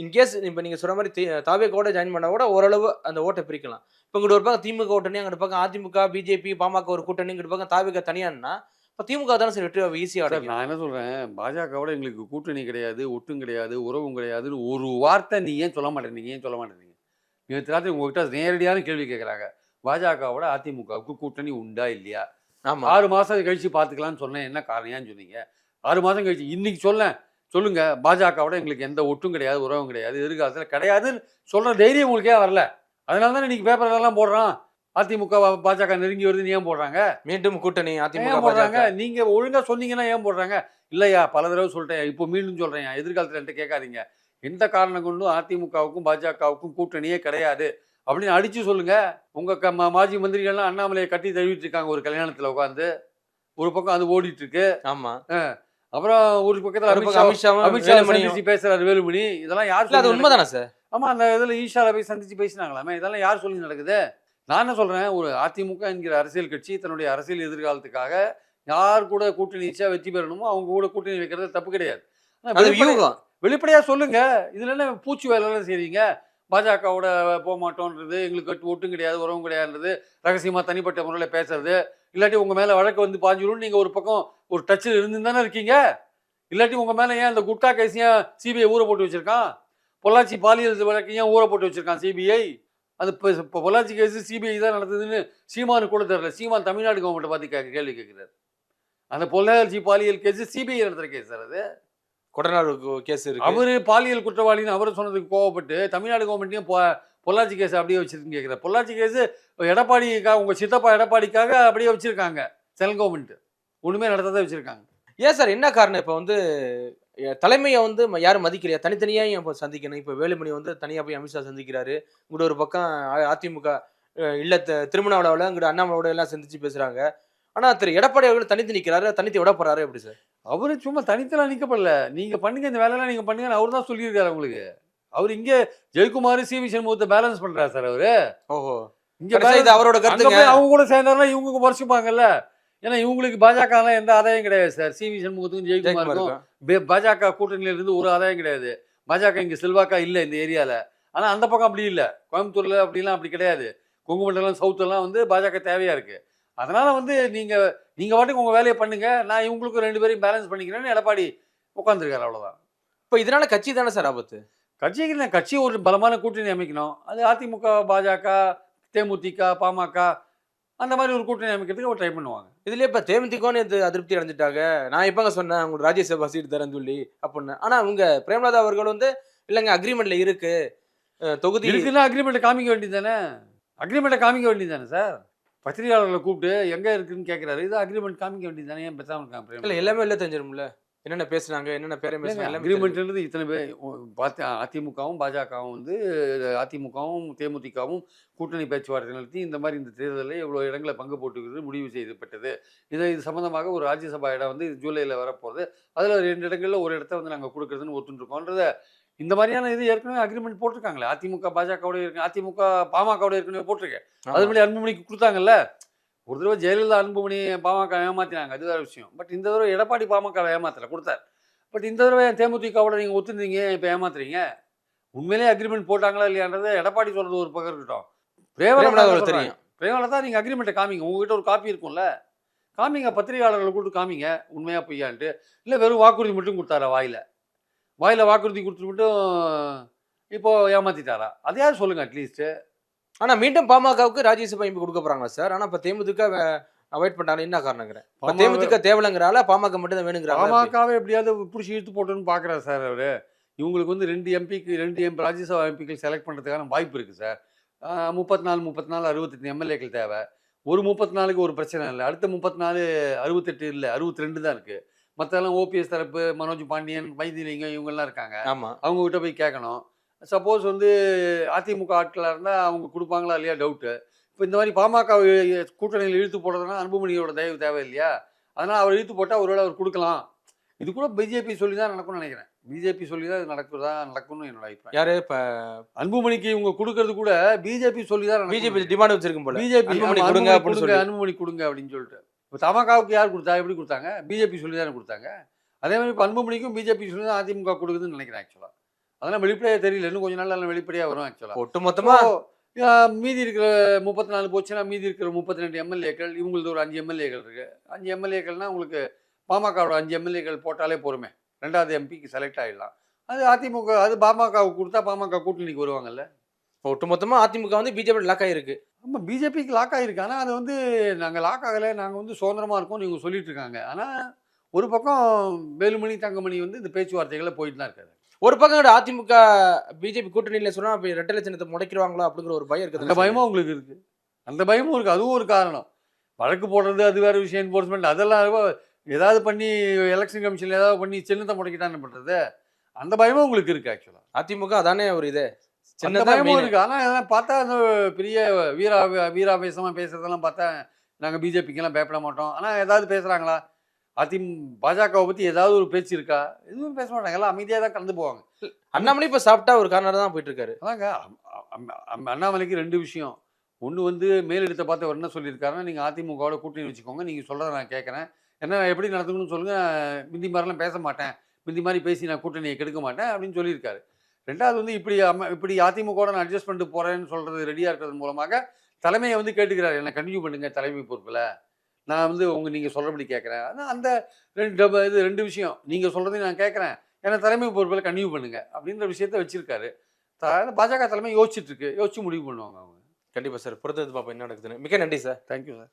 இன்கேஸ் இப்ப நீங்க சொல்ற மாதிரி தாவேக்கோட ஜாயின் பண்ணா கூட ஓரளவு அந்த ஓட்டை பிரிக்கலாம். இப்ப இங்கிட்ட ஒரு பக்கம் திமுக கூட்டணி அங்கிட்ட பக்கம் அதிமுக பிஜேபி பாமக ஒரு கூட்டணி இங்கிட்ட பக்கம் தாவேக தனியான்னா இப்ப திமுக தானே சார் வெற்றி ஈஸியா சார் அடைக்கும். நான் என்ன சொல்றேன்? பாஜகவோட எங்களுக்கு கூட்டணி கிடையாது ஒட்டும் கிடையாது உறவும் கிடையாதுன்னு ஒரு வார்த்தை நீ ஏன் சொல்ல மாட்டேங்க ஏன் சொல்ல மாட்டேங்க நேற்று ராத்திரி உங்ககிட்ட நேரடியான கேள்வி கேட்குறாங்க பாஜகவோட அதிமுகவுக்கு கூட்டணி உண்டா இல்லையா? ஆமா. ஆறு மாசம் கழிச்சு பார்த்துக்கலாம்னு சொன்னேன். என்ன காரணம் ஏன்னு சொன்னீங்க? ஆறு மாசம் கழிச்சு. இன்னைக்கு சொல்லேன் சொல்லுங்க. பாஜகவோட எங்களுக்கு எந்த ஒட்டும் கிடையாது உறவும் கிடையாது எதிர்காலத்தில் கிடையாதுன்னு சொல்ற தைரியம் உங்களுக்கே வரல. அதனால தானே இன்னைக்கு பேப்பர்லாம் போடுறான் அதிமுக பாஜக நெருங்கி வருதுன்னு ஏன் போடுறாங்க? மீண்டும் கூட்டணி அதிமுக போடுறாங்க? நீங்க ஒழுங்கா சொன்னீங்கன்னா ஏன் போடுறாங்க? இல்லையா பல தடவை சொல்லிட்டேன். இப்போ மீண்டும் சொல்றேன். எதிர்காலத்துல என்கிட்ட கேட்காதீங்க. எந்த காரணம் கொண்டும் அதிமுகவுக்கும் பாஜகவுக்கும் கூட்டணியே கிடையாது. அப்படின்னு அடிச்சு சொல்லுங்க. உங்க க- ம- மாஜி மந்திரிகள்லாம் அண்ணாமலையை கட்டி தழுவிட்டு இருக்காங்க ஒரு கல்யாணத்துல உட்காந்து ஒரு பக்கம் அது ஓடிட்டு இருக்கு ஆமா அப்புறம் ஒரு பக்கத்துல அமித்ஷா அமித்ஷா. சந்திச்சு பேசுறாரு வேலுமணி. இதெல்லாம் யார் அது சொல்லி உண்மைதானே சார்? ஆமா அந்த இதுல ஈஷால போய் சந்திச்சு பேசினாங்களாமே. இதெல்லாம் யார் சொல்லி நடக்குது? நான் என்ன சொல்றேன்? ஒரு அதிமுக என்கிற அரசியல் கட்சி தன்னுடைய அரசியல் எதிர்காலத்துக்காக யார் கூட கூட்டணி வச்சா வெற்றி பெறணுமோ அவங்க கூட கூட்டணி வைக்கிறது தப்பு கிடையாது. ஆனா அது வெளிப்படை- வியூகம். வெளிப்படையா சொல்லுங்க. இதுல என்ன பூச்சி வேலைலாம் செய்றீங்க? பாஜகவோட போக மாட்டோன்றது எங்களுக்கு ஒட்டும் கிடையாது உறவும் கிடையாதுன்றது ரகசியமாக தனிப்பட்ட முறையில் பேசுறது. இல்லாட்டி உங்கள் மேலே வழக்கு வந்து பாஞ்சிடும் நீங்கள் ஒரு பக்கம் ஒரு டச்சில் இருந்து தானே இருக்கீங்க? இல்லாட்டி உங்கள் மேலே ஏன் அந்த குட்டா கேஸ் சிபிஐ ஊற போட்டு வச்சுருக்கான்? பொள்ளாச்சி பாலியல் வழக்கு ஏன் ஊற போட்டு வச்சுருக்கான் சிபிஐ அது இப்போ இப்போ பொள்ளாச்சி கேஸ் சிபிஐ தான் நடந்ததுன்னு சீமானு கூட தெரியல. சீமான் தமிழ்நாடு கவர்மெண்ட்டை பார்த்து கேட்க கேள்வி கேட்குறாரு. அந்த பொள்ளாச்சி பாலியல் கேஸு சிபிஐ நடத்துகிற கேஸ் சார் அது? கொடநாடு கேஸ் இருக்கு. அவரு பாலியல் குற்றவாளின்னு அவர் சொன்னதுக்கு கோவப்பட்டு தமிழ்நாடு கவர்மெண்ட்டையும் பொள்ளாச்சி கேஸ் அப்படியே வச்சிருக்குன்னு கேட்குறேன் பொள்ளாச்சி கேஸ் எடப்பாடிக்காக உங்க சித்தப்பா எடப்பாடிக்காக அப்படியே வச்சிருக்காங்க சென்ட்ரல் கவர்மெண்ட் ஒண்ணுமே நடத்தாத வச்சிருக்காங்க. ஏன் சார் என்ன காரணம் இப்போ வந்து தலைமையை வந்து யாரும் மதிக்கலையா? தனித்தனியா ஏன் இப்போ சந்திக்கணும்? இப்போ வேலுமணி வந்து தனியா போய் அமித்ஷா சந்திக்கிறாரு. இங்கிட்ட ஒரு பக்கம் அதிமுக இல்ல த- திருமண விழாவில் இங்கிட்ட அண்ணாமலையோட எல்லாம் சந்திச்சு பேசுறாங்க. ஆனா திரு எடப்பாடி அவர்கள் தனித்து நிக்கிறாரு தனித்து விட போறாரு எப்படி சார்? அவரு சும்மா தனித்தலாம் நிக்கப்படல. நீங்க பண்ணுங்க இந்த வேலையெல்லாம் நீங்க பண்ணுங்க அவர் தான் சொல்லியிருக்காரு உங்களுக்கு அவர் இங்க ஜெயக்குமார் சி. வி. சண்முகத்தை பேலன்ஸ் பண்றாரு சார் அவரு. ஓஹோ. இங்க அவரோட போய் அவங்க கூட சேர்ந்தாருன்னா இவங்க குறைச்சிப்பாங்கல்ல. ஏன்னா இவங்களுக்கு பாஜக எந்த ஆதாயம் கிடையாது சார். சி. வி. சண்முகத்துக்கும் ஜெயக்குமாருக்கும் பாஜக கூட்டணியில இருந்து ஒரு ஆதாயம் கிடையாது. பாஜக இங்க செல்வாக்கா இல்லை இந்த ஏரியால. ஆனா அந்த பக்கம் அப்படி இல்லை. கோயம்புத்தூர்ல அப்படிலாம் அப்படி கிடையாது. கொங்கு மண்டலம் சவுத் எல்லாம் வந்து பாஜக தேவையா இருக்கு. அதனால வந்து நீங்க நீங்க பாட்டுக்கு உங்க வேலையை பண்ணுங்க. நான் இவங்களுக்கும் ரெண்டு பேரையும் பேலன்ஸ் பண்ணிக்கிறேன்னு எடப்பாடி உட்காந்துருக்காரு அவ்வளவுதான். இப்போ இதனால கட்சி தானே சார் ஆபத்து? கட்சிக்கு நான் கட்சி ஒரு பலமான கூட்டணி அமைக்கணும். அது அதிமுக பாஜக தேமுதிக பாமக அந்த மாதிரி ஒரு கூட்டணி அமைக்கிறதுக்கு அவர் ட்ரை பண்ணுவாங்க. இதுல இப்ப தேமுதிகன்னு இது அதிருப்தி அடைஞ்சிட்டாங்க. நான் எப்பங்க சொன்னேன் உங்களுக்கு ராஜ்யசபா சீட் தரேன்னு சொல்லி அப்படின்னு. ஆனா அவங்க பிரேமலதா அவர்கள் வந்து இல்லைங்க அக்ரிமெண்ட்ல இருக்கு. தொகுதி இருக்குன்னா அக்ரிமெண்ட்டை காமிக்க வேண்டியது தானே? அக்ரிமெண்ட்டை காமிக்க வேண்டியது தானே சார்? பத்திரிகையாளர்களை கூப்பிட்டு எங்க இருக்குன்னு கேட்குறாரு இது அக்ரிமெண்ட் காமிக்க வேண்டியது தானே? ஏன் பேசாம இருக்காங்க இல்ல? எல்லாமே இல்ல தெரிஞ்சிரும்ல. என்னென்ன பேசுனாங்க என்னென்ன பேரை பேசுனாங்க. அக்ரிமெண்ட்ன்றது இத்தனை பேர் அதிமுகவும் பாஜகவும் வந்து அதிமுகவும் தேமுதிகவும் கூட்டணி பேச்சுவார்த்தை நடத்தி இந்த மாதிரி இந்த தேர்தலில் இவ்வளோ இடங்களை பங்கு போட்டுக்கிறது முடிவு செய்யப்பட்டது. இதை இது சம்மந்தமாக ஒரு ராஜ்யசபா இடம் வந்து ஜூலையில் வரப்போகுது. அதில் ரெண்டு இடங்களில் ஒரு இடத்த வந்து நாங்கள் கொடுக்குறதுன்னு ஒத்துருக்கோன்றத இந்த மாதிரியான இது ஏற்கனவே அக்ரிமெண்ட் போட்டிருக்காங்களே. அதிமுக பாஜகவோட இருக்கு அதிமுக பாமகவோட ஏற்கனவே போட்டிருக்கேன். அது மாதிரி அன்புமணிக்கு கொடுத்தாங்கல்ல? ஒரு தடவை ஜெயலலிதா அன்புமணி பாமக ஏமாத்தினாங்க. அது வேற விஷயம். பட் இந்த தடவை எடப்பாடி பாமக ஏமாத்தல கொடுத்தார். பட் இந்த தடவை தேமுதிகவோட நீங்கள் ஒத்துருந்தீங்க இப்போ ஏமாத்துறீங்க? உண்மையிலேயே அக்ரிமெண்ட் போட்டாங்களா இல்லையான்றதை எடப்பாடி சொல்றது ஒரு பக்கம் இருக்கட்டும். பிரேமலதா தெரியும். பிரேமலதா நீங்கள் அக்ரிமெண்ட்டை காமிங்க. உங்ககிட்ட ஒரு காப்பி இருக்கும்ல? காமிங்க பத்திரிகையாளர்களை கூப்பிட்டு காமிங்க. உண்மையா பொய்யான்ட்டு. இல்லை வெறும் வாக்குறுதி மட்டும் கொடுத்தாரா வாயில? வாயில வாக்குறுதி கொடுத்துட்டு மட்டும் இப்போ ஏமாத்திட்டாரா? அதையாவது சொல்லுங்க அட்லீஸ்ட் ஆனா மீண்டும் பாமகவுக்கு ராஜ்யசபா எம்பி கொடுக்க போறாங்களா சார்? ஆனா இப்ப தேமுதிக அவாய்ட் பண்ணாங்க என்ன காரணங்கிறேன்? தேமுதிக தேவலங்கிறால பாமக மட்டும் தான் வேணுங்கிறாங்க பாமகவை எப்படியாவது பிடிச்சி இழுத்து போட்டோன்னு பார்க்குறாரு சார் அவர். இவங்களுக்கு வந்து ரெண்டு எம்பிக்கு ரெண்டு எம் ராஜ்யசபா எம்பிக்கள் செலக்ட் பண்ணுறதுக்கான வாய்ப்பு இருக்குது சார். முப்பத்தி நாலு முப்பத்தி நாலு அறுபத்தெட்டு எம்எல்ஏக்கள் தேவை. ஒரு முப்பத்தி நாலுக்கு ஒரு பிரச்சனை இல்லை அடுத்த முப்பத்தி நாலு அறுபத்தெட்டு இல்லை அறுபத்தி ரெண்டு தான் இருக்குது மற்றெல்லாம் ஓபிஎஸ் தரப்பு மனோஜ் பாண்டியன் வைத்தியலிங்கம் இவங்கெல்லாம் இருக்காங்க. ஆமா. அவங்க கிட்ட போய் கேட்கணும். சப்போஸ் வந்து அதிமுக ஆட்களாக இருந்தால் அவங்க கொடுப்பாங்களா இல்லையா டவுட்டு இப்போ இந்த மாதிரி பாமக கூட்டணியில் இழுத்து போடுறதுனா அன்புமணியோட தயவு தேவை இல்லையா அதனால் அவர் இழுத்து போட்டால் ஒருவேளை அவர் கொடுக்கலாம். இது கூட பிஜேபி சொல்லி தான் நடக்கும்னு நினைக்கிறேன். பிஜேபி சொல்லி தான் இது நடக்குதா நடக்கும்னு என்னோட அபிப்பிராயம். யாரு? இப்ப அன்புமணிக்கு இவங்க கொடுக்கறது கூட பிஜேபி சொல்லி தான் பிஜேபி டிமாண்ட் வச்சிருக்கும் போல. பிஜேபி அன்புமணி கொடுங்க. அன்புமணி கொடுங்க அப்படின்னு சொல்லிட்டு. இப்போ தமாகாவுக்கு யார் கொடுத்தா எப்படி கொடுத்தாங்க? பிஜேபி சொல்லி தானே கொடுத்தாங்க. அதே மாதிரி இப்போ அன்புமணிக்கும் பிஜேபி சொல்லி தான் அதிமுக கொடுக்குதுன்னு நினைக்கிறேன் ஆக்சுவலாக அதெல்லாம் வெளிப்படையாக தெரியல. இன்னும் கொஞ்ச நாள் வெளிப்படையாக வரும் ஆக்சுவலாக ஒட்டு மொத்தமா இப்போ, ஆ, மீதி இருக்கிற முப்பத்தி நாலு போச்சுன்னா மீதி இருக்கிற முப்பத்தி ரெண்டு எம்எல்ஏக்கள் இவங்களுக்கு ஒரு அஞ்சு எம்எல்ஏக்கள் இருக்கு. அஞ்சு எம்எல்ஏக்கள்னா உங்களுக்கு பாமகவோட அஞ்சு எம்எல்ஏக்கள் போட்டாலே பொறுமை ரெண்டாவது எம்பிக்கு செலக்ட் ஆகிடலாம் அது அதிமுக அது பாமகவுக்கு கொடுத்தா பாமக கூட்டணிக்கு வருவாங்கல்ல. ஒட்டு மொத்தமா அதிமுக வந்து பிஜேபி லாக் ஆயிருக்கு. ஆமாம் பிஜேபிக்கு லாக் ஆகிருக்கு ஆனால் அது வந்து நாங்கள் லாக் ஆகலை. நாங்கள் வந்து சுதந்திரமாக இருக்கோம்னு இவங்க சொல்லிட்டு இருக்காங்க. ஆனால் ஒரு பக்கம் வேலுமணி தங்கமணி வந்து இந்த பேச்சுவார்த்தைகளில் போயிட்டு தான் இருக்காரு. ஒரு பக்கம் அதிமுக பிஜேபி கூட்டணியில சொன்னா அப்ப ரெட்டை லட்சணத்தை முடைக்கிறவாங்களா அப்படிங்கிற ஒரு பயம் அந்த இருக்குது பயமும் உங்களுக்கு இருக்கு. அந்த பயமும் இருக்கு. அதுவும் ஒரு காரணம். வழக்கு போடுறது அது வேற விஷயம். என்ஃபோர்ஸ்மெண்ட் அதெல்லாம் ஏதாவது பண்ணி எலெக்ஷன் கமிஷன்ல ஏதாவது பண்ணி சின்னத்தை முடக்கிட்டான்னு பண்றது. அந்த பயமும் உங்களுக்கு இருக்கு ஆக்சுவலா அதிமுக அதானே ஒரு இது. அந்த சின்னதா பயமும். இருக்கு. ஆனா இதெல்லாம் பார்த்தா அந்த பெரிய வீரா வீராவேசமா பேசுறதெல்லாம் பார்த்தா நாங்க பிஜேபிக்கெல்லாம் பயப்பட மாட்டோம். ஆனா ஏதாவது பேசுறாங்களா? அதிமுக பாஜகவை பத்தி ஏதாவது ஒரு பேச்சு இருக்கா? எதுவும் பேச மாட்டாங்க. எல்லாம் அமைதியா தான் கலந்து போவாங்க. அண்ணாமலை இப்ப சாப்பிட்டா ஒரு கார்னர் தான் போயிட்டு இருக்காரு அதாங்க அண்ணாமலைக்கு ரெண்டு விஷயம். ஒன்று வந்து மேலிடத்தை பார்த்து அவர் என்ன சொல்லியிருக்காருன்னா நீங்கள் அதிமுகவோட கூட்டணி வச்சுக்கோங்க. நீங்கள் சொல்கிறத நான் கேட்குறேன். என்ன எப்படி நடத்துக்கணும்னு சொல்லுங்கள் மிந்தி மாதிரிலாம் பேச மாட்டேன். மிந்தி மாதிரி பேசி நான் கூட்டணியை கெடுக்க மாட்டேன் அப்படின்னு சொல்லியிருக்காரு. ரெண்டாவது வந்து இப்படி அம இப்படி அதிமுகவோட நான் அட்ஜஸ்ட் பண்ணிட்டு போகிறேன்னு சொல்கிறது ரெடியாக இருக்கிறது மூலமாக தலைமையை வந்து கேட்டுக்கிறாரு. என்னை கண்டினியூ பண்ணுங்க தலைமை பொறுப்பில். நான் வந்து உங்கள் நீங்கள் சொல்கிறபடி கேட்குறேன். ஆனால் அந்த ரெண்டு இது ரெண்டு விஷயம். நீங்கள் சொல்கிறதையும் நான் கேட்குறேன். ஏன்னா தலைமை பொறுப்பில் கண்டினியூ பண்ணுங்க அப்படின்ற விஷயத்த வச்சிருக்காரு. பாஜக தலைமை யோசிச்சுட்டு இருக்கு. யோசிச்சு முடிவு பண்ணுவாங்க அவங்க. கண்டிப்பா சார். பொறுத்தது பாப்போம் என்ன நடக்குதுன்னு. மிக்க நன்றி சார். Thank you sir